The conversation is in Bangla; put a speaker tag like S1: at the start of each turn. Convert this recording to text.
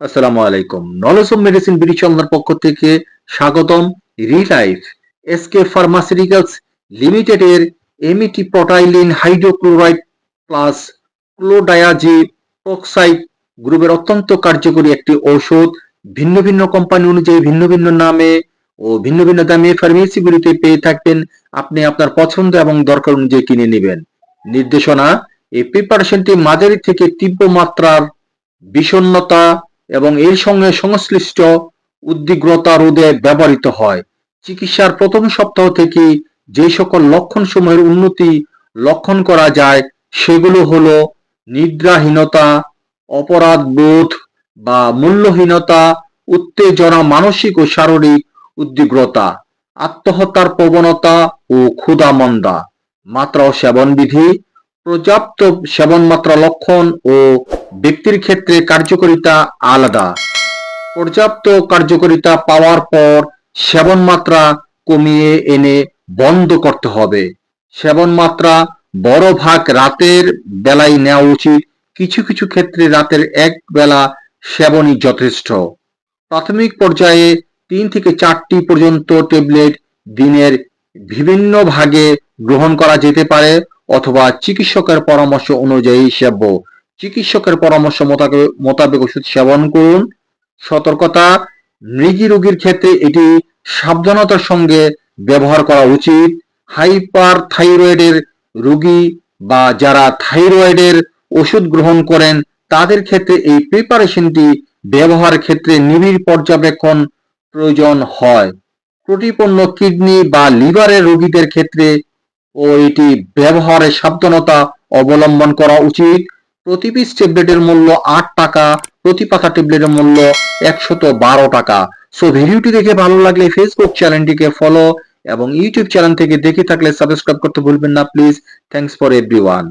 S1: আসসালামু আলাইকুম। নলেজ অফ মেডিসিন বিরিচন্দ্রার পক্ষ থেকে স্বাগতম রিলাইফ এসকে ফার্মাসিউটিক্যালস লিমিটেডের amitriptyline hydrochloride plus chlordiazepoxide গ্রুপের অত্যন্ত কার্যকরী একটি ঔষধ। ভিন্ন ভিন্ন কোম্পানি অনুযায়ী ভিন্ন ভিন্ন নামে ও ভিন্ন ভিন্ন দামে ফার্মেসিগুলিতে পেয়ে থাকবেন। আপনি আপনার পছন্দ এবং দরকার অনুযায়ী কিনে নেবেন। নির্দেশনা এই প্রিপারেশনটি মাঝারি থেকে তীব্র মাত্রার বিষণ্ণতা এবং এর সঙ্গে সংশ্লিষ্ট উদ্বিগ্নতা রোধে ব্যবহৃত হয়। চিকিৎসার প্রথম সপ্তাহ থেকে যে সকল লক্ষণ সমূহের উন্নতি লক্ষণ করা যায়, সেগুলো হলো নিদ্রাহীনতা অপরাধ বোধ বা মূল্যহীনতা, উত্তেজনা মানসিক ও শারীরিক উদ্বিগ্নতা, আত্মহত্যার প্রবণতা ও ক্ষুধামন্দা। মাত্রা ও সেবন বিধি পর্যাপ্ত সেবন মাত্রা লক্ষণ ও ব্যক্তির ক্ষেত্রে কার্যকারিতা আলাদা। পর্যাপ্ত কার্যকারিতা পাওয়ার পর সেবন মাত্রা কমিয়ে এনে বন্ধ করতে হবে। সেবন মাত্রা বড় ভাগ রাতের বেলায় নেওয়া উচিত। কিছু কিছু ক্ষেত্রে রাতের এক বেলা সেবনই যথেষ্ট। প্রাথমিক পর্যায়ে তিন থেকে চারটি পর্যন্ত ট্যাবলেট দিনের বিভিন্ন ভাগে গ্রহণ করা যেতে পারে। অথবা চিকিৎসকের পরামর্শ অনুযায়ী সেব্য। চিকিৎসকের পরামর্শ মোতাবেক ওষুধ সেবন করুন। সতর্কতা, মৃগী রোগীর ক্ষেত্রে এটি সাবধানতার সঙ্গে ব্যবহার করা উচিত। হাইপার থাইরয়েডের রোগী বা যারা থাইরয়েডের ওষুধ গ্রহণ করেন, তাদের ক্ষেত্রে এই প্রিপারেশনটি ব্যবহারের ক্ষেত্রে নিবিড় পর্যবেক্ষণ প্রয়োজন হয়। ত্রুটিপূর্ণ কিডনি বা লিভারের রোগীদের ক্ষেত্রে ও এটি ব্যবহারে সাবধানতা অবলম্বন করা উচিত। প্রতি পিস ট্যাবলেটের মূল্য আট টাকা প্রতি পাতা ট্যাবলেটের মূল্য একশত বারো টাকা। সো, ভিডিওটি দেখে ভালো লাগলে ফেসবুক চ্যানেলটিকে ফলো এবং ইউটিউব চ্যানেল থেকে দেখে থাকলে সাবস্ক্রাইব করতে ভুলবেন না প্লিজ থ্যাংকস ফর এভরিওয়ান